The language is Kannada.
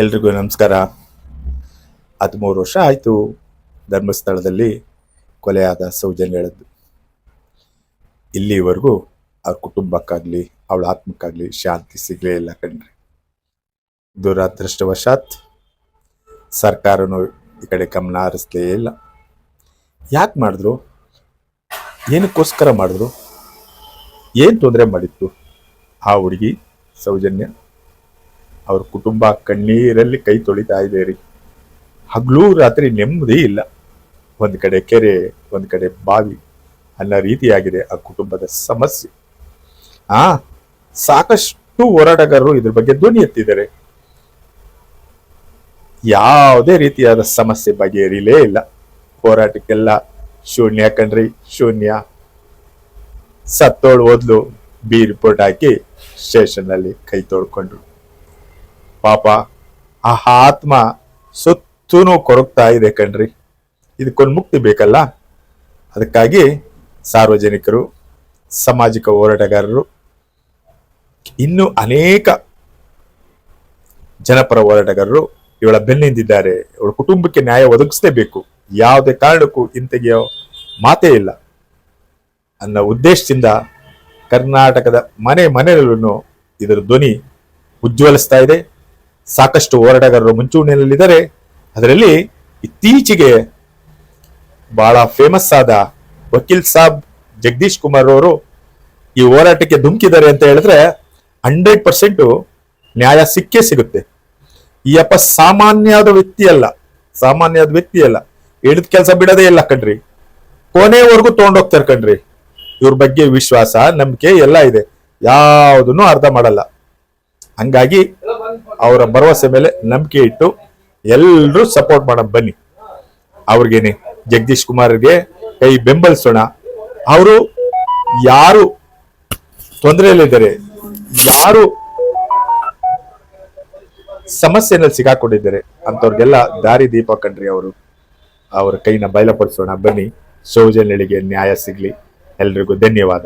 ಎಲ್ರಿಗೂ ನಮಸ್ಕಾರ. ಹದಿಮೂರು ವರ್ಷ ಆಯಿತು ಧರ್ಮಸ್ಥಳದಲ್ಲಿ ಕೊಲೆಯಾದ ಸೌಜನ್ಯಳದ್ದು ಇಲ್ಲಿವರೆಗೂ ಅವ್ರ ಕುಟುಂಬಕ್ಕಾಗಲಿ, ಅವಳ ಆತ್ಮಕ್ಕಾಗಲಿ ಶಾಂತಿ ಸಿಗಲೇ ಇಲ್ಲ ಕಣ್ರಿ. ದುರಾದೃಷ್ಟವಶಾತ್ ಸರ್ಕಾರನು ಈ ಕಡೆ ಗಮನ ಹರಿಸ್ಲೇ ಇಲ್ಲ. ಯಾಕೆ ಮಾಡಿದ್ರು? ಏನಕ್ಕೋಸ್ಕರ ಮಾಡಿದ್ರು? ಏನು ತೊಂದರೆ ಮಾಡಿತ್ತು ಆ ಹುಡುಗಿ ಸೌಜನ್ಯ? ಅವ್ರ ಕುಟುಂಬ ಕಣ್ಣೀರಲ್ಲಿ ಕೈ ತೊಳಿತಾ ಇದೆ ರೀ. ಹಗಲು ರಾತ್ರಿ ನೆಮ್ಮದಿ ಇಲ್ಲ. ಒಂದು ಕಡೆ ಕೆರೆ, ಒಂದು ಕಡೆ ಬಾವಿ ಅನ್ನೋ ರೀತಿಯಾಗಿದೆ ಆ ಕುಟುಂಬದ ಸಮಸ್ಯೆ. ಆ, ಸಾಕಷ್ಟು ಹೋರಾಟಗಾರರು ಇದ್ರ ಬಗ್ಗೆ ಧ್ವನಿ ಎತ್ತಿದ್ದಾರೆ. ಯಾವುದೇ ರೀತಿಯಾದ ಸಮಸ್ಯೆ ಬಗೆಹರಿಲೇ ಇಲ್ಲ. ಹೋರಾಟಕ್ಕೆಲ್ಲ ಶೂನ್ಯ ಕಣ್ರಿ, ಶೂನ್ಯ. ಸತ್ತೋಳು ಓದ್ಲು ಬಿ ರಿಪೋರ್ಟ್ ಹಾಕಿ ಸ್ಟೇಷನ್ನಲ್ಲಿ ಕೈ ತೊಳ್ಕೊಂಡ್ರು. ಪಾಪ ಆ ಆತ್ಮ ಸುತ್ತೂ ಕೊರಗ್ತಾ ಇದೆ ಕಣ್ರಿ. ಇದಕ್ಕೊಂದು ಮುಕ್ತಿ ಬೇಕಲ್ಲ? ಅದಕ್ಕಾಗಿ ಸಾರ್ವಜನಿಕರು, ಸಾಮಾಜಿಕ ಹೋರಾಟಗಾರರು, ಇನ್ನು ಅನೇಕ ಜನಪರ ಹೋರಾಟಗಾರರು ಇವಳ ಬೆನ್ನಿಂದಿದ್ದಾರೆ. ಇವಳ ಕುಟುಂಬಕ್ಕೆ ನ್ಯಾಯ ಒದಗಿಸಲೇಬೇಕು. ಯಾವುದೇ ಕಾರಣಕ್ಕೂ ಇಂತೆಗೆಯೋ ಮಾತೇ ಇಲ್ಲ. ಅನ್ನೋ ಉದ್ದೇಶದಿಂದ ಕರ್ನಾಟಕದ ಮನೆ ಮನೆಯಲ್ಲೂ ಇದರ ಧ್ವನಿ ಉಜ್ವಲಿಸ್ತಾ ಇದೆ. ಸಾಕಷ್ಟು ಹೋರಾಟಗಾರರು ಮುಂಚೂಣಿಯಲ್ಲಿದ್ದಾರೆ ಅದರಲ್ಲಿ ಇತ್ತೀಚೆಗೆ ಬಹಳ ಫೇಮಸ್ ಆದ ವಕೀಲ್ ಸಾಬ್ ಜಗದೀಶ್ ಕುಮಾರ್ ಅವರು ಈ ಹೋರಾಟಕ್ಕೆ ಧುಮುಕಿದ್ದಾರೆ ಅಂತ ಹೇಳಿದ್ರೆ ಹಂಡ್ರೆಡ್ ಪರ್ಸೆಂಟ್ ನ್ಯಾಯ ಸಿಕ್ಕೇ ಸಿಗುತ್ತೆ. ಈ ಅಪ್ಪ ಸಾಮಾನ್ಯದ ವ್ಯಕ್ತಿ ಅಲ್ಲ ಸಾಮಾನ್ಯದ ವ್ಯಕ್ತಿ ಅಲ್ಲ. ಹೇಳಿದ ಕೆಲಸ ಬಿಡದೇ ಇಲ್ಲ ಕಣ್ರಿ. ಕೊನೆವರೆಗೂ ತೊಗೊಂಡೋಗ್ತಾರೆ ಕಣ್ರಿ. ಇವ್ರ ಬಗ್ಗೆ ವಿಶ್ವಾಸ, ನಂಬಿಕೆ ಎಲ್ಲ ಇದೆ. ಯಾವುದನ್ನು ಅರ್ಧ ಮಾಡಲ್ಲ. ಹಂಗಾಗಿ ಅವರ ಭರವಸೆ ಮೇಲೆ ನಂಬಿಕೆ ಇಟ್ಟು ಎಲ್ಲರೂ ಸಪೋರ್ಟ್ ಮಾಡೋಣ, ಬನ್ನಿ. ಅವ್ರಿಗೇನೆ, ಜಗದೀಶ್ ಕುಮಾರ್ಗೆ ಕೈ ಬೆಂಬಲಿಸೋಣ. ಅವರು ಯಾರು ತೊಂದರೆಯಲ್ಲಿದ್ದಾರೆ, ಯಾರು ಸಮಸ್ಯೆನಲ್ಲಿ ಸಿಗಾಕೊಂಡಿದ್ದಾರೆ ಅಂತವ್ರಿಗೆಲ್ಲ ದಾರಿ ದೀಪ ಕಣ್ರಿ ಅವರು. ಅವರ ಕೈನ ಬಯಲಪಡಿಸೋಣ, ಬನ್ನಿ. ಸೌಜನ್ಯಳಿಗೆ ನ್ಯಾಯ ಸಿಗ್ಲಿ. ಎಲ್ರಿಗೂ ಧನ್ಯವಾದ.